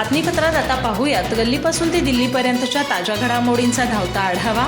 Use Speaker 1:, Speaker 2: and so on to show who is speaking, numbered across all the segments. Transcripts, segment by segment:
Speaker 1: बातमीपत्रात आता पाहूयात गल्लीपासून ते दिल्लीपर्यंतच्या ताज्या घडामोडींचा धावता आढावा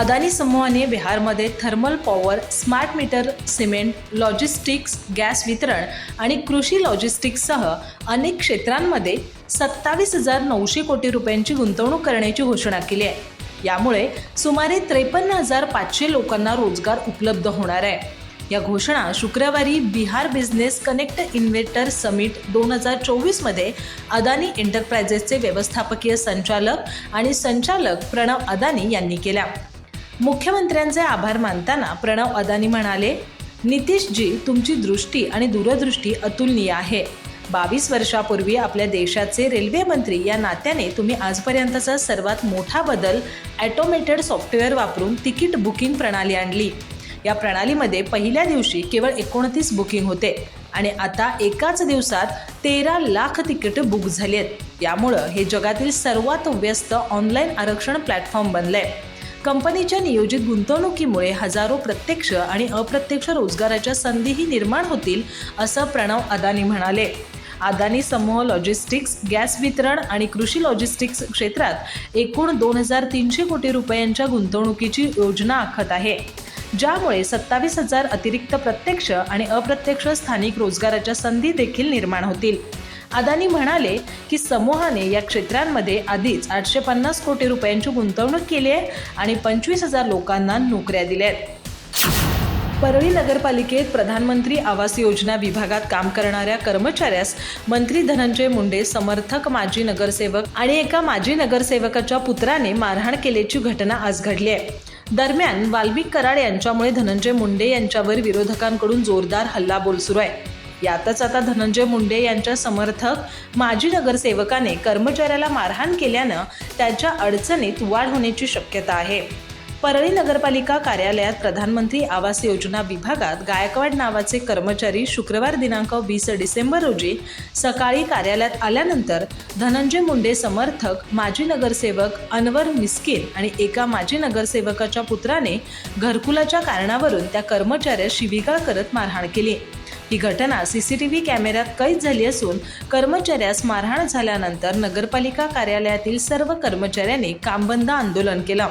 Speaker 1: अदानी समूहाने बिहारमध्ये thermal power smart meter cement logistics gas वितरण आणि कृषी लॉजिस्टिक्ससह अनेक क्षेत्रांमध्ये सत्तावीस हजार नऊशे कोटी रुपयांची गुंतवणूक करण्याची घोषणा केली आहे यामुळे सुमारे त्रेपन्न हजार पाचशे लोकांना रोजगार उपलब्ध होणार आहे या घोषणा शुक्रवारी Bihar business connect investor summit दोन हजार चोवीसमध्ये अदानी एंटरप्रायझेसचे व्यवस्थापकीय संचालक आणि संचालक प्रणव अदानी यांनी केल्या मुख्यमंत्र्यांचे आभार मानताना प्रणव अदानी म्हणाले नितीशजी तुमची दृष्टी आणि दूरदृष्टी अतुलनीय आहे बावीस वर्षापूर्वी आपल्या देशाचे रेल्वे मंत्री या नात्याने तुम्ही आजपर्यंतचा सर्वात मोठा बदल ॲटोमेटेड सॉफ्टवेअर वापरून तिकीट बुकिंग प्रणाली आणली या प्रणालीमध्ये पहिल्या दिवशी केवळ एकोणतीस बुकिंग होते आणि आता एकाच दिवसात तेरा लाख तिकीट बुक झाली आहेत यामुळं हे जगातील सर्वात व्यस्त ऑनलाईन आरक्षण प्लॅटफॉर्म बनलं आहे कंपनीच्या नियोजित गुंतवणुकीमुळे हजारो प्रत्यक्ष आणि अप्रत्यक्ष रोजगाराच्या संधीही निर्माण होतील असं प्रणव अदानी म्हणाले अदानी समूह लॉजिस्टिक्स गॅस वितरण आणि कृषी लॉजिस्टिक्स क्षेत्रात एकूण दोन हजार तीनशे कोटी रुपयांच्या गुंतवणुकीची योजना आखत आहे ज्यामुळे सत्तावीस हजार अतिरिक्त प्रत्यक्ष आणि अप्रत्यक्ष स्थानिक रोजगाराच्या संधी देखील निर्माण होतील अदानी म्हणाले की समूहाने या क्षेत्रांमध्ये आधीच आठशे पन्नास कोटी रुपयांची गुंतवणूक केली आहे आणि पंचवीस हजार लोकांना नोकऱ्या दिल्या आहेत परळी नगरपालिकेत प्रधानमंत्री आवास योजना विभागात काम करणाऱ्या कर्मचाऱ्यास मंत्री धनंजय मुंडे समर्थक माजी नगरसेवक आणि एका माजी नगरसेवकाच्या पुत्राने मारहाण केल्याची घटना आज घडली आहे दरम्यान वाल्मिक कराड यांच्यामुळे धनंजय मुंडे यांच्यावर विरोधकांकडून जोरदार हल्लाबोल सुरू आहे यातच आता धनंजय मुंडे यांच्या समर्थक माजी नगरसेवकाने कर्मचाऱ्याला मारहाण केल्यानं त्याच्या अडचणीत वाढ होण्याची शक्यता आहे परळी नगरपालिका कार्यालयात प्रधानमंत्री आवास योजना विभागात गायकवाड नावाचे कर्मचारी शुक्रवार दिनांक वीस डिसेंबर रोजी सकाळी कार्यालयात आल्यानंतर धनंजय मुंडे समर्थक माजी नगरसेवक अनवर मिस्किन आणि एका माजी नगरसेवकाच्या पुत्राने घरकुलाच्या कारणावरून त्या कर्मचाऱ्या शिविगाळ करत मारहाण केली ही घटना सीसीटीव्ही कॅमेऱ्यात कैद झाली असून कर्मचाऱ्यास मारहाण झाल्यानंतर नगरपालिका कार्यालयातील सर्व कर्मचाऱ्यांनी कामबंद आंदोलन केलं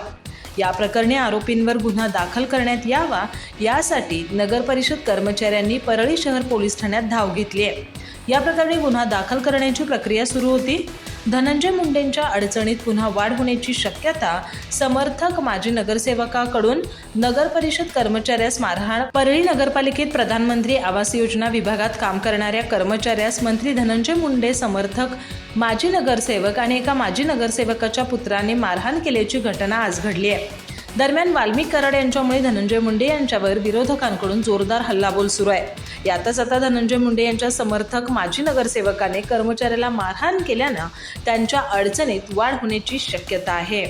Speaker 1: या प्रकरणी आरोपींवर गुन्हा दाखल करण्यात यावा यासाठी नगरपरिषद कर्मचाऱ्यांनी परळी शहर पोलीस ठाण्यात धाव घेतली आहे या प्रकरणी गुन्हा दाखल करण्याची प्रक्रिया सुरू होती धनंजय मुंडेंच्या अडचणीत पुन्हा वाढ होण्याची शक्यता समर्थक माजी नगरसेवकाकडून नगर परिषद कर्मचाऱ्यास मारहाण परळी नगरपालिकेत प्रधानमंत्री आवास योजना विभागात काम करणाऱ्या कर्मचाऱ्यास मंत्री धनंजय मुंडे समर्थक माजी नगरसेवक आणि एका माजी नगरसेवकाच्या पुत्राने मारहाण केल्याची घटना आज घडली आहे दरम्यान वाल्मिक कराड यांच्यामुळे धनंजय मुंडे यांच्यावर विरोधकांकडून जोरदार हल्लाबोल सुरू आहे यातच आता धनंजय मुंडे यांच्या समर्थक माजी नगरसेवकाने कर्मचाऱ्याला मारहाण केल्यानं त्यांच्या अडचणीत वाढ होण्याची शक्यता आहे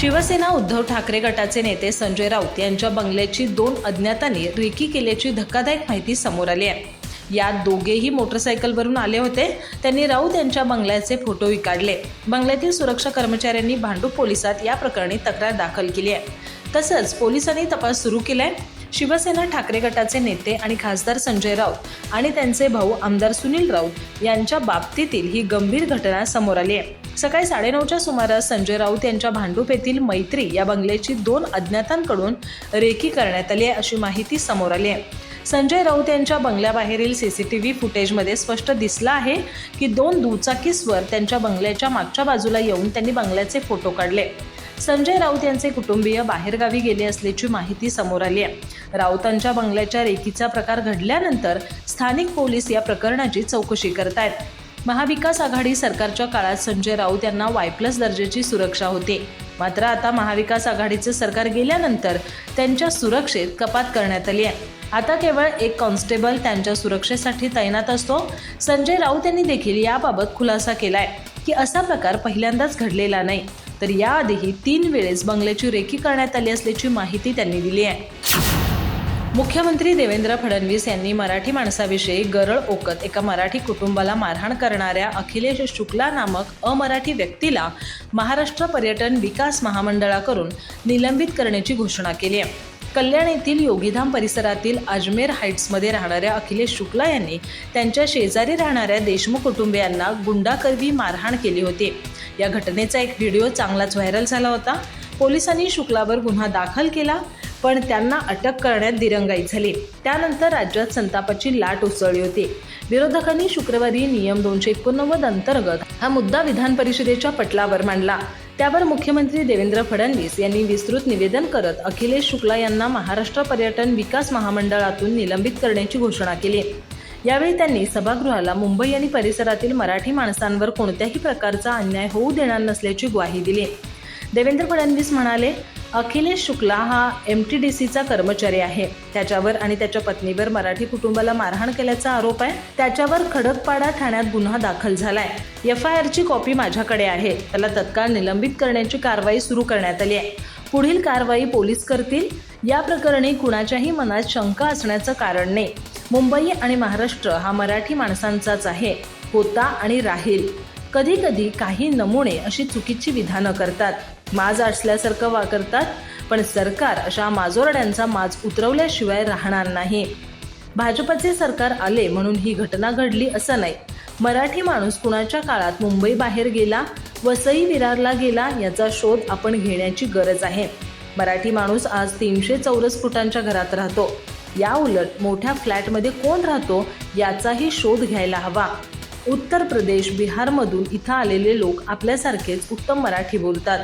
Speaker 1: शिवसेना उद्धव ठाकरे गटाचे नेते संजय राऊत यांच्या बंगल्याची दोन अज्ञातांनी रेकी केल्याची धक्कादायक माहिती समोर आली आहे यात दोघेही मोटरसायकलवरून आले होते त्यांनी राऊत यांच्या बंगल्याचे फोटो काढले बंगल्यातील सुरक्षा कर्मचाऱ्यांनी भांडूप पोलिसात या प्रकरणी तक्रार दाखल केली आहे तसंच पोलिसांनी तपास सुरू केलाय शिवसेना ठाकरे गटाचे नेते आणि खासदार संजय राऊत आणि त्यांचे भाऊ आमदार सुनील राऊत यांच्या बाबतीतील ही गंभीर घटना समोर आली आहे सकाळी साडेनऊच्या सुमारास संजय राऊत यांच्या भांडूप येथील मैत्री या बंगल्याची दोन अज्ञातांकडून रेकी करण्यात आली आहे अशी माहिती समोर आली आहे संजय राऊत यांच्या बंगल्याबाहेरील सी सी टी व्ही फुटेजमध्ये स्पष्ट दिसलं आहे की दोन स्वर त्यांच्या बंगल्याच्या मागच्या बाजूला येऊन त्यांनी बंगल्याचे फोटो काढले संजय राऊत यांचे कुटुंबीय बाहेरगावी गेले असल्याची माहिती समोर आली आहे राऊतांच्या बंगल्याच्या रेकीचा प्रकार घडल्यानंतर स्थानिक पोलीस या प्रकरणाची चौकशी करत आहेत महाविकास आघाडी सरकारच्या काळात संजय राऊत यांना वाय प्लस दर्जाची सुरक्षा होती मात्र आता महाविकास आघाडीचे सरकार गेल्यानंतर त्यांच्या सुरक्षेत कपात करण्यात आली आहे आता केवळ एक कॉन्स्टेबल त्यांच्या सुरक्षेसाठी तैनात असतो संजय राऊत यांनी देखील याबाबत खुलासा केलाय की असा प्रकार पहिल्यांदाच घडलेला नाही तर याआधीही तीन वेळेस बंगल्याची रेकी करण्यात आली असल्याची माहिती त्यांनी दिली आहे मुख्यमंत्री देवेंद्र फडणवीस यांनी मराठी माणसाविषयी गरळ ओकत एका मराठी कुटुंबाला मारहाण करणाऱ्या अखिलेश शुक्ला नामक अमराठी व्यक्तीला महाराष्ट्र पर्यटन विकास महामंडळाकडून निलंबित करण्याची घोषणा केली आहे कल्याण येथील योगीधाम परिसरातील अजमेर हाईट्समध्ये राहणाऱ्या अखिलेश शुक्ला यांनी त्यांच्या शेजारी राहणाऱ्या देशमुख कुटुंबियांना गुंडाकर्वी मारहाण केली होती या घटनेचा एक व्हिडिओ चांगलाच व्हायरल झाला होता पोलिसांनी शुक्लावर गुन्हा दाखल केला पण त्यांना अटक करण्यात दिरंगाई झाली त्यानंतर राज्यात संतापाची लाट उसळली होती विरोधकांनी शुक्रवारी नियम दोनशे एकोणनव्वद अंतर्गत हा मुद्दा विधान परिषदेच्या पटलावर मांडला त्यावर मुख्यमंत्री देवेंद्र फडणवीस यांनी विस्तृत निवेदन करत अखिलेश शुक्ला यांना महाराष्ट्र पर्यटन विकास महामंडळातून निलंबित करण्याची घोषणा केली यावेळी त्यांनी सभागृहाला मुंबई आणि परिसरातील मराठी माणसांवर कोणत्याही प्रकारचा अन्याय होऊ देणार नसल्याची ग्वाही दिली देवेंद्र फडणवीस म्हणाले अखिलेश शुक्ला हा एम टी डी सीचा कर्मचारी आहे त्याच्यावर आणि त्याच्या पत्नीवर मराठी कुटुंबाला मारहाण केल्याचा आरोप आहे त्याच्यावर खडकपाडा ठाण्यात गुन्हा दाखल झालाय एफ आय आरची कॉपी माझ्याकडे आहे त्याला तत्काळ निलंबित करण्याची कारवाई सुरू करण्यात आली आहे पुढील कारवाई पोलीस करतील या प्रकरणी कुणाच्याही मनात शंका असण्याचं कारण नाही मुंबई आणि महाराष्ट्र हा मराठी माणसांचाच आहे होता आणि राहील कधीकधी काही नमुने अशी चुकीची विधानं करतात माज असल्यासारखं वा करतात पण सरकार अशा माजोरड्यांचा माज उतरवल्याशिवाय राहणार नाही भाजपचे सरकार आले म्हणून ही घटना घडली असं नाही मराठी माणूस कुणाच्या काळात मुंबई बाहेर गेला वसई विरारला गेला याचा शोध आपण घेण्याची गरज आहे मराठी माणूस आज तीनशे चौरस फुटांच्या घरात राहतो या उलट मोठ्या फ्लॅटमध्ये कोण राहतो याचाही शोध घ्यायला हवा उत्तर प्रदेश बिहारमधून इथं आलेले लोक आपल्यासारखेच उत्तम मराठी बोलतात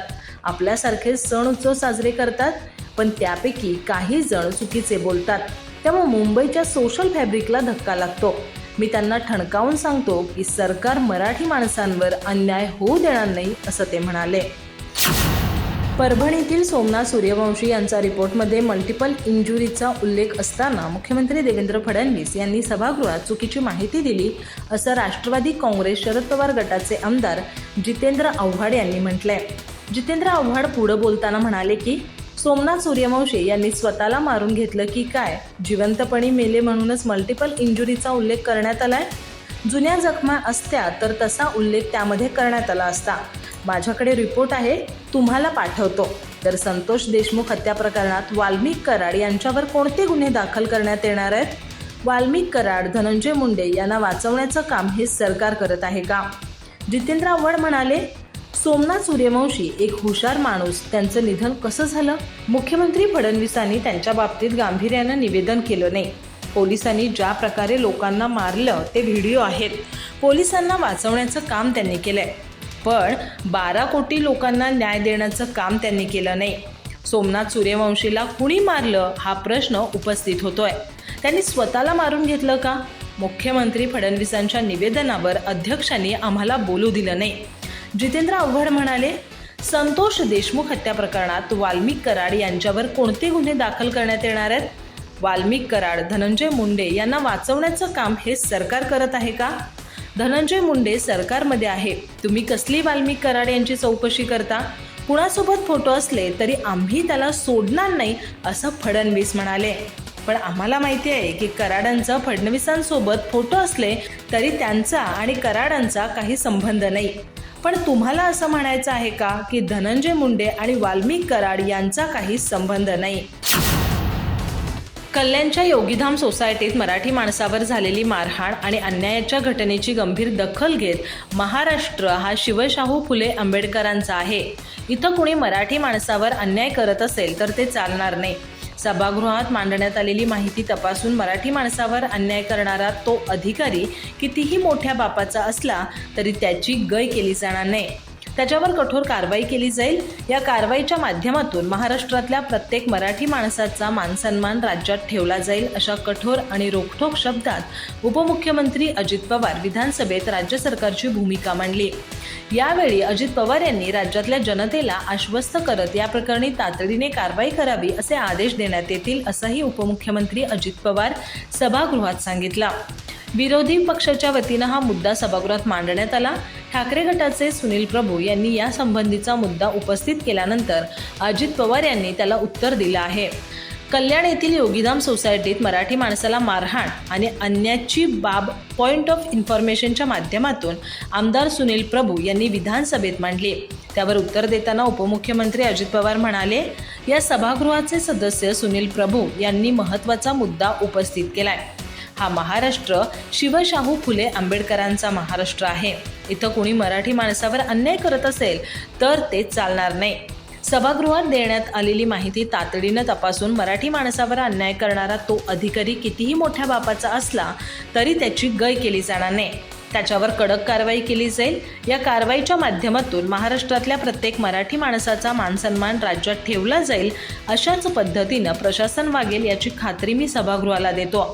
Speaker 1: आपल्यासारखेच सण उत्सव साजरे करतात पण त्यापैकी काही जण चुकीचे बोलतात त्यामुळे मुंबईच्या सोशल फॅब्रिकला धक्का लागतो मी त्यांना ठणकावून सांगतो की सरकार मराठी माणसांवर अन्याय होऊ देणार नाही असं ते म्हणाले परभणीतील सोमनाथ सूर्यवंशी यांचा रिपोर्टमध्ये मल्टिपल इंजुरीचा उल्लेख असताना मुख्यमंत्री देवेंद्र फडणवीस यांनी सभागृहात चुकीची माहिती दिली असं राष्ट्रवादी काँग्रेस शरद पवार गटाचे आमदार जितेंद्र आव्हाड यांनी म्हटलंय जितेंद्र आव्हाड पुढं बोलताना म्हणाले की सोमनाथ सूर्यवंशी यांनी स्वतःला मारून घेतलं की काय जिवंतपणी मेले म्हणूनच मल्टिपल इंजुरीचा उल्लेख करण्यात आलाय जुन्या जखमा असत्या तर तसा उल्लेख त्यामध्ये करण्यात आला असता माझ्याकडे रिपोर्ट आहे तुम्हाला पाठवतो तर संतोष देशमुख हत्या प्रकरणात वाल्मिक कराड यांच्यावर कोणते गुन्हे दाखल करण्यात येणार आहेत वाल्मिक कराड धनंजय मुंडे यांना वाचवण्याचं काम हे सरकार करत आहे का जितेंद्र आव्हाड म्हणाले सोमनाथ सूर्यवंशी एक हुशार माणूस त्यांचं निधन कसं झालं मुख्यमंत्री फडणवीसांनी त्यांच्या बाबतीत गांभीर्यानं निवेदन केलं नाही पोलिसांनी ज्या प्रकारे लोकांना मारलं ते व्हिडिओ आहेत पोलिसांना वाचवण्याचं काम त्यांनी केलंय पण बारा कोटी लोकांना न्याय देण्याचं काम त्यांनी केलं नाही सोमनाथ सूर्यवंशीला कुणी मारलं हा प्रश्न उपस्थित होतोय त्यांनी स्वतःला मारून घेतलं का मुख्यमंत्री फडणवीसांच्या निवेदनावर अध्यक्षांनी आम्हाला बोलू दिलं नाही जितेंद्र आव्हाड म्हणाले संतोष देशमुख हत्या प्रकरणात वाल्मिक कराड यांच्यावर कोणते गुन्हे दाखल करण्यात येणार आहेत वाल्मिक कराड धनंजय मुंडे यांना वाचवण्याचं काम हे सरकार करत आहे का धनंजय मुंडे सरकारमध्ये आहे तुम्ही कसली वाल्मिक कराड यांची चौकशी करता कुणासोबत फोटो असले तरी आम्ही त्याला सोडणार नाही असं फडणवीस म्हणाले पण आम्हाला माहिती आहे की कराडांचा फडणवीसांसोबत फोटो असले तरी त्यांचा आणि कराडांचा काही संबंध नाही पण तुम्हाला असं म्हणायचं आहे का की धनंजय मुंडे आणि वाल्मिक कराड यांचा काही संबंध नाही कल्याणच्या योगीधाम सोसायटीत मराठी माणसावर झालेली मारहाण आणि अन्यायाच्या घटनेची गंभीर दखल घेत महाराष्ट्र हा शिवशाहू फुले आंबेडकरांचा आहे इथं कुणी मराठी माणसावर अन्याय करत असेल तर ते चालणार नाही सभागृहात मांडण्यात आलेली माहिती तपासून मराठी माणसावर अन्याय करणारा तो अधिकारी कितीही मोठ्या बापाचा असला तरी त्याची गय केली जाणार नाही त्याच्यावर कठोर कारवाई केली जाईल या कारवाईच्या माध्यमातून महाराष्ट्रातल्या प्रत्येक मराठी माणसाचा मानसन्मान राज्यात ठेवला जाईल अशा कठोर आणि रोखठोक शब्दात उपमुख्यमंत्री अजित पवार विधानसभेत राज्य सरकारची भूमिका मांडली यावेळी अजित पवार यांनी राज्यातल्या जनतेला आश्वस्त करत या प्रकरणी तातडीने कारवाई करावी असे आदेश देण्यात येतील असंही उपमुख्यमंत्री अजित पवार सभागृहात सांगितलं विरोधी पक्षाच्या वतीनं हा मुद्दा सभागृहात मांडण्यात आला ठाकरे गटाचे सुनील प्रभू यांनी यासंबंधीचा मुद्दा उपस्थित केल्यानंतर अजित पवार यांनी त्याला उत्तर दिलं आहे कल्याण येथील योगीधाम सोसायटीत मराठी माणसाला मारहाण आणि अन्याची बाब पॉइंट ऑफ इन्फॉर्मेशनच्या माध्यमातून आमदार सुनील प्रभू यांनी विधानसभेत मांडली त्यावर उत्तर देताना उपमुख्यमंत्री अजित पवार म्हणाले या सभागृहाचे सदस्य सुनील प्रभू यांनी महत्त्वाचा मुद्दा उपस्थित केलाय हा महाराष्ट्र शिवशाहू फुले आंबेडकरांचा महाराष्ट्र आहे इथं कोणी मराठी माणसावर अन्याय करत असेल तर ते चालणार नाही सभागृहात देण्यात आलेली माहिती तातडीनं तपासून मराठी माणसावर अन्याय करणारा तो अधिकारी कितीही मोठ्या बापाचा असला तरी त्याची गय केली जाणार नाही त्याच्यावर कडक कारवाई केली जाईल या कारवाईच्या माध्यमातून महाराष्ट्रातल्या प्रत्येक मराठी माणसाचा मानसन्मान राज्यात ठेवला जाईल अशाच पद्धतीनं प्रशासन वागेल याची खात्री मी सभागृहाला देतो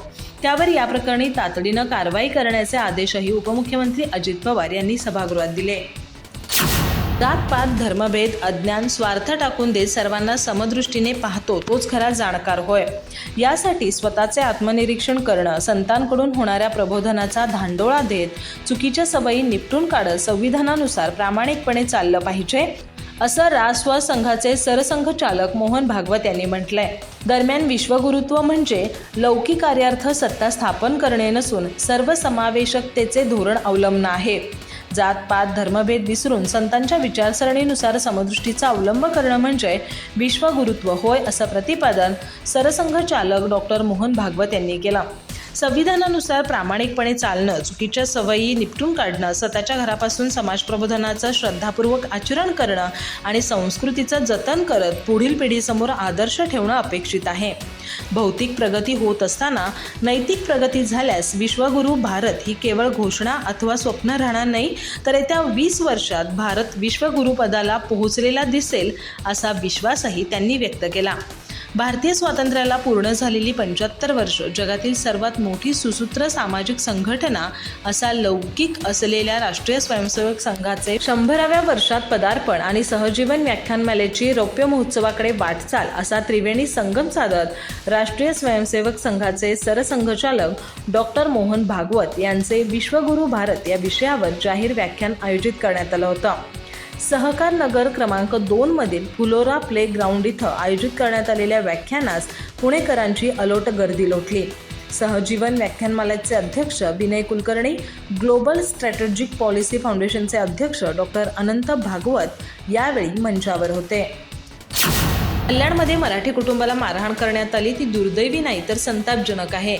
Speaker 1: त्यावर या प्रकरणी तातडीनं कारवाई करण्याचे आदेशही उपमुख्यमंत्री अजित पवार यांनी सभागृहात दिले जातपात धर्मभेद अज्ञान स्वार्थ टाकून देत सर्वांना समदृष्टीने पाहतो तोच खरा जाणकार होय यासाठी स्वतःचे आत्मनिरीक्षण करणं संतांकडून होणाऱ्या प्रबोधनाचा धांडोळा देत चुकीच्या सवयी निपटून काढत संविधानानुसार प्रामाणिकपणे चाललं पाहिजे असं रासवा संघाचे सरसंघचालक मोहन भागवत यांनी म्हटलंय दरम्यान विश्वगुरुत्व म्हणजे लौकिक कार्यार्थ सत्ता स्थापन करणे नसून सर्वसमावेशकतेचे धोरण अवलंबन आहे जात पात धर्मभेद विसरून संतांच्या विचारसरणीनुसार समदृष्टीचा अवलंब करणं म्हणजे विश्वगुरुत्व होय असं प्रतिपादन सरसंघचालक डॉक्टर मोहन भागवत यांनी केलं संविधानानुसार प्रामाणिकपणे चालणं चुकीच्या सवयी निपटून काढणं स्वतःच्या घरापासून समाज प्रबोधनाचं श्रद्धापूर्वक आचरण करणं आणि संस्कृतीचं जतन करत पुढील पिढीसमोर आदर्श ठेवणं अपेक्षित आहे भौतिक प्रगती होत असताना नैतिक प्रगती झाल्यास विश्वगुरू भारत ही केवळ घोषणा अथवा स्वप्न राहणार नाही तर येत्या वीस वर्षात भारत विश्वगुरुपदाला पोहोचलेला दिसेल असा विश्वासही त्यांनी व्यक्त केला भारतीय स्वातंत्र्याला पूर्ण झालेली पंच्याहत्तर वर्ष जगातील सर्वात मोठी सुसूत्र सामाजिक संघटना असा लौकिक असलेल्या राष्ट्रीय स्वयंसेवक संघाचे शंभराव्या वर्षात पदार्पण आणि सहजीवन व्याख्यानमालेची रौप्य महोत्सवाकडे वाटचाल असा त्रिवेणी संगम साधत राष्ट्रीय स्वयंसेवक संघाचे सरसंघचालक डॉक्टर मोहन भागवत यांचे विश्वगुरु भारत या विषयावर जाहीर व्याख्यान आयोजित करण्यात आलं होतं सहकार नगर क्रमांक मधील फुलोरा प्ले ग्राउंड इथं आयोजित करण्यात आलेल्या व्याख्यानास पुणेकरांची अलोट गर्दी लोटली सहजीवन व्याख्यानमालाचे अध्यक्ष Vinay Kulkarni global strategic policy फाउंडेशनचे अध्यक्ष डॉक्टर अनंत भागवत यावेळी मंचावर होते कल्याणमध्ये मराठी कुटुंबाला मारहाण करण्यात आली ती दुर्दैवी नाही तर संतापजनक आहे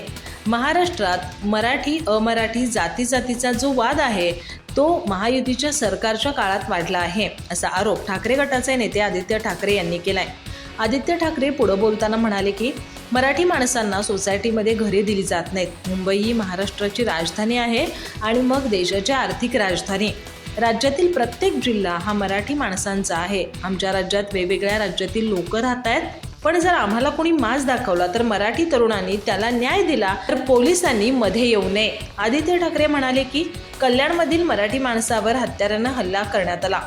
Speaker 1: महाराष्ट्रात मराठी अमराठी जाती जातीचा जो वाद आहे तो महायुतीच्या सरकारच्या काळात वाढला आहे असा आरोप ठाकरे गटाचे नेते आदित्य ठाकरे यांनी केलाय आदित्य ठाकरे पुढं बोलताना म्हणाले की मराठी माणसांना सोसायटीमध्ये घरे दिली जात नाहीत मुंबई ही महाराष्ट्राची राजधानी आहे आणि मग देशाची आर्थिक राजधानी राज्यातील प्रत्येक जिल्हा हा मराठी माणसांचा आहे आमच्या राज्यात वेगवेगळ्या राज्यातील लोक राहत आहेत पण जर आम्हाला कोणी मास दाखवला तर मराठी तरुणांनी त्याला न्याय दिला तर पोलिसांनी मध्ये येऊ नये आदित्य ठाकरे म्हणाले की कल्याणमधील मराठी माणसावर हत्यारानं हल्ला करण्यात आला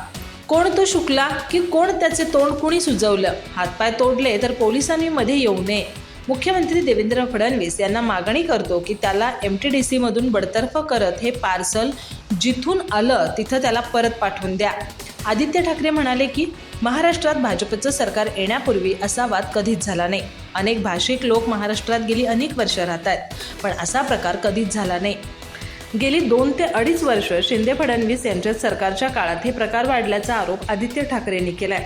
Speaker 1: कोण तो शुकला की कोण त्याचे तोंड कुणी सुजवलं हातपाय तोडले तर पोलिसांनी मध्ये येऊ नये मुख्यमंत्री देवेंद्र फडणवीस यांना मागणी करतो की त्याला एम टी डी सीमधून बडतर्फ करत हे पार्सल जिथून आलं तिथं त्याला परत पाठवून द्या आदित्य ठाकरे म्हणाले की महाराष्ट्रात भाजपचं सरकार येण्यापूर्वी असा वाद कधीच झाला नाही अनेक भाषिक लोक महाराष्ट्रात गेली अनेक वर्ष राहत आहेत पण असा प्रकार कधीच झाला नाही गेली दोन ते अडीच वर्ष शिंदे फडणवीस यांच्या सरकारच्या काळात हे प्रकार वाढल्याचा आरोप आदित्य ठाकरेंनी केलाय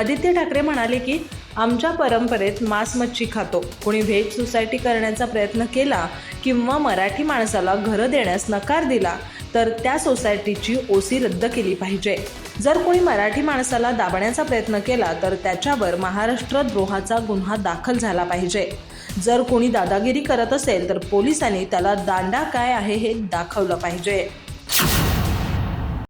Speaker 1: आदित्य ठाकरे म्हणाले की आमच्या परंपरेत मांस मच्छी खातो कोणी व्हेज सोसायटी करण्याचा प्रयत्न केला किंवा मराठी माणसाला घरं देण्यास नकार दिला तर त्या सोसायटीची ओसी रद्द केली पाहिजे जर कोणी मराठी माणसाला दाबण्याचा प्रयत्न केला तर त्याच्यावर महाराष्ट्र द्रोहाचा गुन्हा दाखल झाला पाहिजे जर कोणी दादागिरी करत असेल तर पोलिसांनी त्याला दांडा काय आहे हे दाखवलं पाहिजे